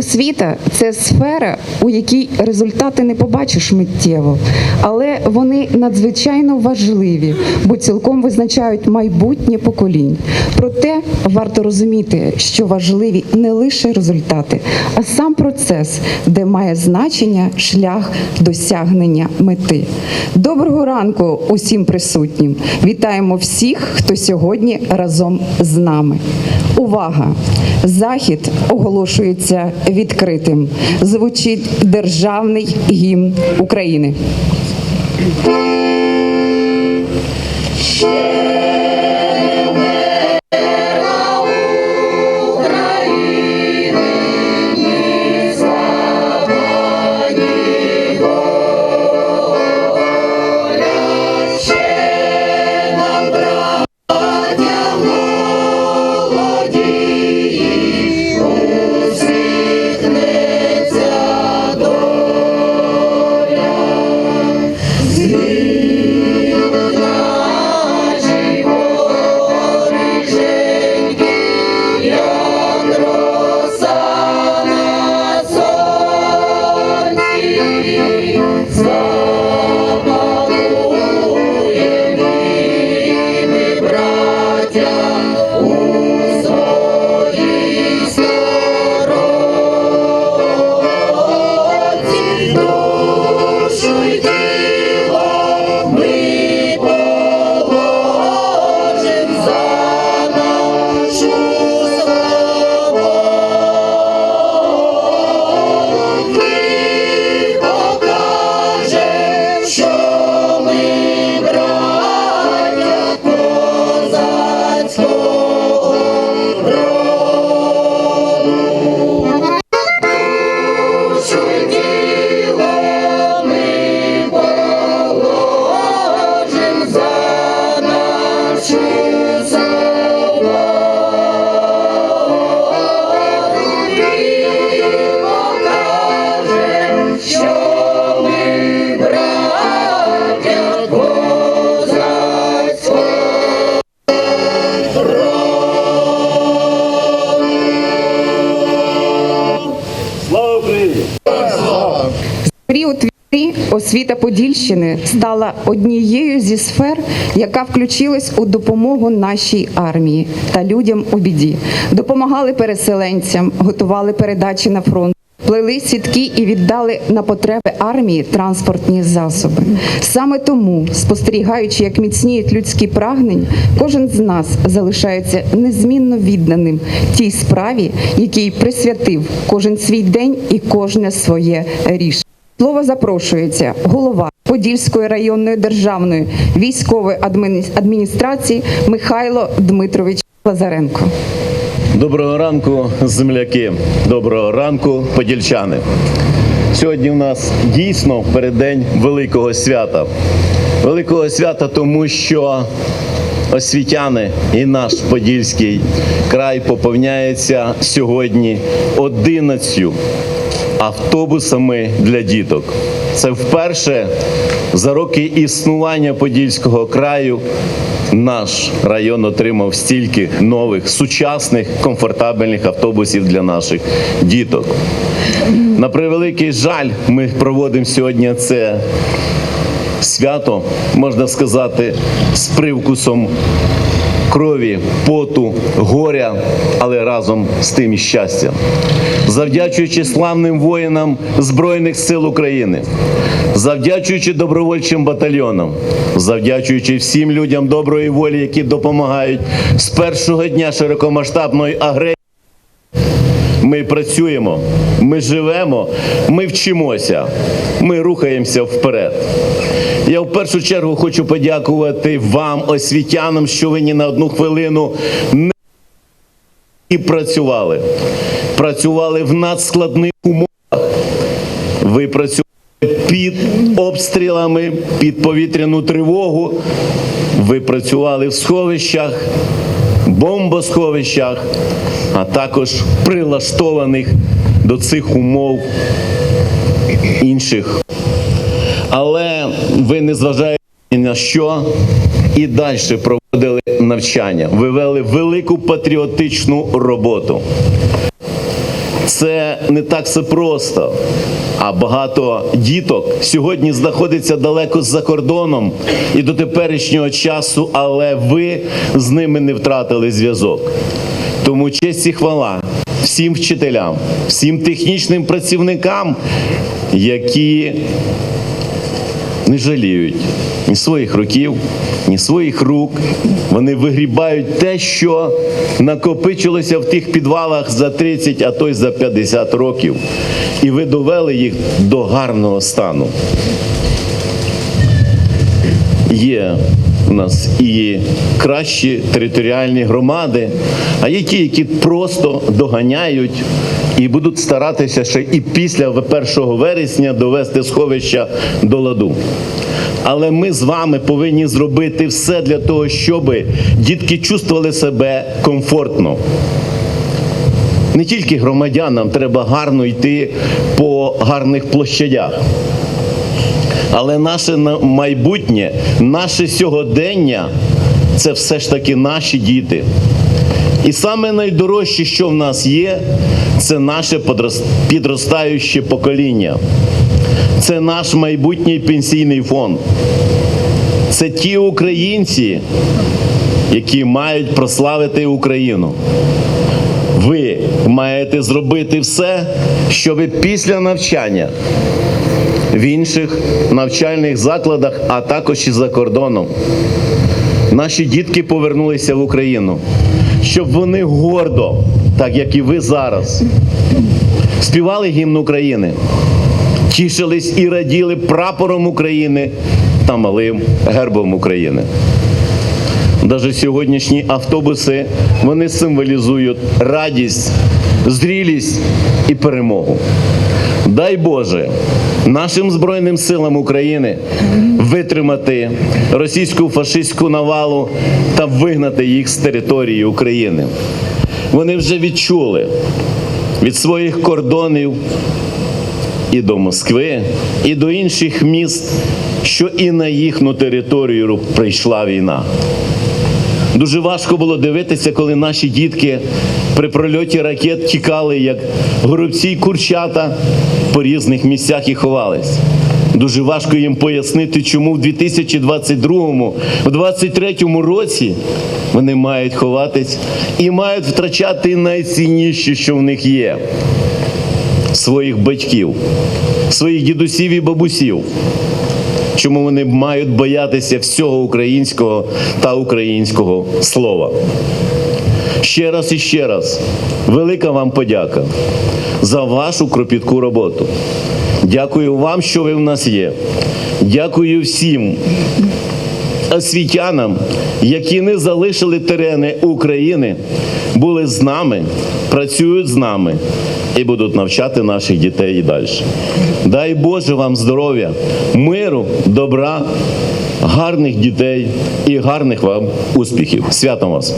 Освіта це сфера, у якій результати не побачиш миттєво, але вони надзвичайно важливі, бо цілком визначають майбутнє поколінь. Проте варто розуміти, що важливі не лише результати, а сам процес, де має значення шлях досягнення мети. Доброго ранку усім присутнім! Вітаємо всіх, хто сьогодні разом з нами. Увага! Захід оголошується відкритим. Звучить державний гімн України. Освіта Подільщини стала однією зі сфер, яка включилась у допомогу нашій армії та людям у біді. Допомагали переселенцям, готували передачі на фронт. Плели сітки і віддали на потреби армії транспортні засоби. Саме тому, спостерігаючи, як міцніють людські прагнення, кожен з нас залишається незмінно відданим тій справі, якій присвятив кожен свій день і кожне своє рішення. Слово запрошується голова Подільської районної державної військової адміністрації Михайло Дмитрович Лазаренко. Доброго ранку, земляки! Доброго ранку, подільчани! Сьогодні у нас дійсно переддень великого свята. Великого свята, тому що освітяни і наш подільський край поповняється сьогодні 11 автобусами для діток. Це вперше за роки існування Подільського краю наш район отримав стільки нових, сучасних, комфортабельних автобусів для наших діток. На превеликий жаль, ми проводимо сьогодні це свято, можна сказати, з привкусом крові, поту, горя, але разом з тим і щастя. Завдячуючи славним воїнам Збройних сил України, завдячуючи добровольчим батальйонам, завдячуючи всім людям доброї волі, які допомагають з першого дня широкомасштабної агресії. Ми працюємо, ми живемо, ми вчимося, ми рухаємося вперед. Я в першу чергу хочу подякувати вам, освітянам, що ви ні на одну хвилину не і працювали. Працювали в надскладних умовах. Ви працювали під обстрілами, під повітряну тривогу. Ви працювали в сховищах, бомбосховищах, а також прилаштованих до цих умов інших. Але ви не зважаєте ні на що і далі проводили навчання. Ви вели велику патріотичну роботу. це не так все просто. А багато діток сьогодні знаходиться далеко за кордоном і до теперішнього часу, але ви з ними не втратили зв'язок. Тому честь і хвала всім вчителям, всім технічним працівникам, які не жаліють ні своїх років, ні своїх рук. Вони вигрібають те, що накопичилося в тих підвалах за 30, а то й за 50 років. І ви довели їх до гарного стану. Є у нас і кращі територіальні громади, а є ті, які просто доганяють і будуть старатися ще і після 1 вересня довести сховища до ладу. Але ми з вами повинні зробити все для того, щоб дітки чувствували себе комфортно. Не тільки громадянам треба гарно йти по гарних площадях. Але наше майбутнє, наше сьогодення це все ж таки наші діти. І саме найдорожче, що в нас є, це наше підростаюче покоління. Це наш майбутній пенсійний фонд. Це ті українці, які мають прославити Україну. Ви маєте зробити все, щоб після навчання в інших навчальних закладах, а також і за кордоном. Наші дітки повернулися в Україну, щоб вони гордо, так як і ви зараз, співали гімн України, тішились і раділи прапором України та малим гербом України. Даже сьогоднішні автобуси вони символізують радість, зрілість і перемогу. Дай Боже нашим Збройним силам України витримати російську фашистську навалу та вигнати їх з території України. Вони вже відчули від своїх кордонів і до Москви, і до інших міст, що і на їхню територію прийшла війна. Дуже важко було дивитися, коли наші дітки при прольоті ракет тікали, як горобці й курчата по різних місцях і ховались. Дуже важко їм пояснити, чому в 2022, в 2023 році вони мають ховатись і мають втрачати найцінніше, що в них є своїх батьків, своїх дідусів і бабусів. Чому вони мають боятися всього українського та українського слова? Ще раз і ще раз велика вам подяка за вашу кропітку роботу. Дякую вам, що ви в нас є. Дякую всім освітянам, які не залишили терени України, були з нами, працюють з нами і будуть навчати наших дітей і далі. Дай Боже вам здоров'я, миру, добра, гарних дітей і гарних вам успіхів. Святом вас!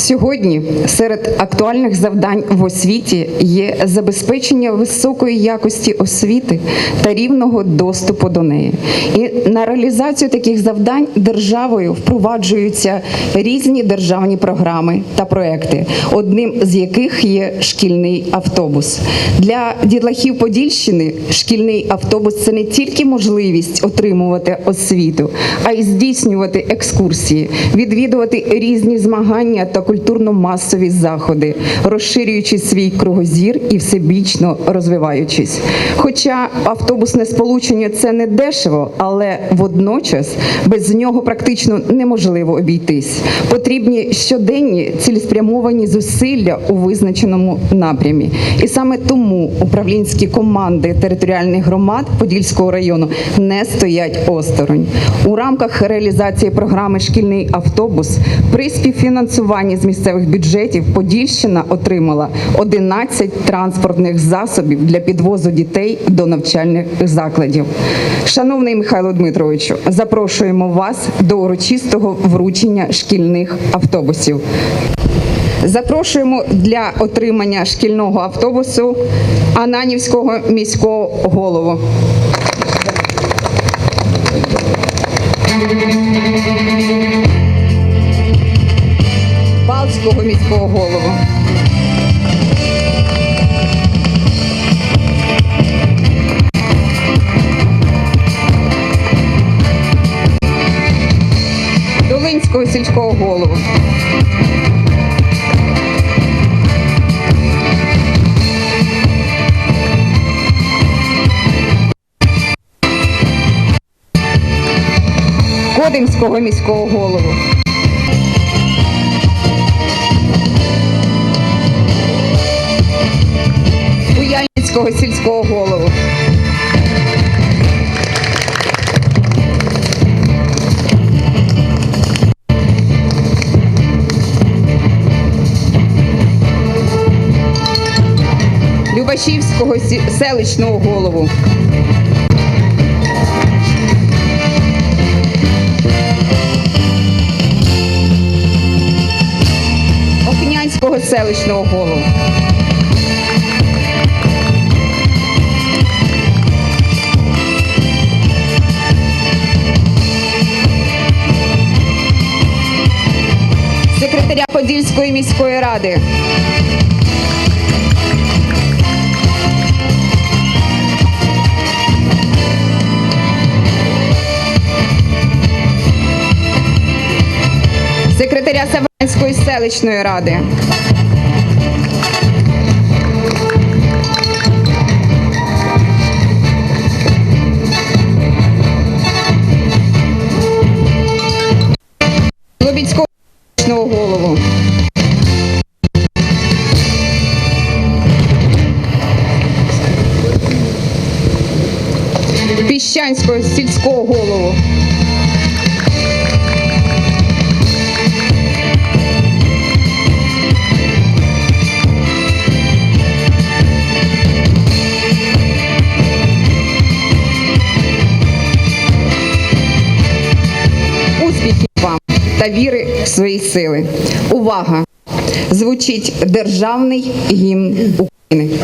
Сьогодні серед актуальних завдань в освіті є забезпечення високої якості освіти та рівного доступу до неї. І на реалізацію таких завдань державою впроваджуються різні державні програми та проекти, одним з яких є шкільний автобус. Для дітлахів Подільщини шкільний автобус це не тільки можливість отримувати освіту, а й здійснювати екскурсії, відвідувати різні змагання та культурно-масові заходи, розширюючи свій кругозір і всебічно розвиваючись. Хоча автобусне сполучення це не дешево, але водночас без нього практично неможливо обійтись. Потрібні щоденні цілеспрямовані зусилля у визначеному напрямі. І саме тому управлінські команди територіальних громад Подільського району не стоять осторонь. У рамках реалізації програми Шкільний автобус при співфінансуванні з місцевих бюджетів Подільщина отримала 11 транспортних засобів для підвозу дітей до навчальних закладів. Шановний Михайло Дмитровичу, запрошуємо вас до урочистого вручення шкільних автобусів. Запрошуємо для отримання шкільного автобусу Ананівського міського голову. Балтського міського голову. Долинського сільського голову. Кодимського міського голову. Куяльницького сільського голову. Любашівського селищного голову. Окнянського селищного голову. Подільської міської ради. Секретаря Савранської селищної ради. Лобідського голову. Сільського голову. Успіхів вам та віри в свої сили. Увага! Звучить державний гімн України.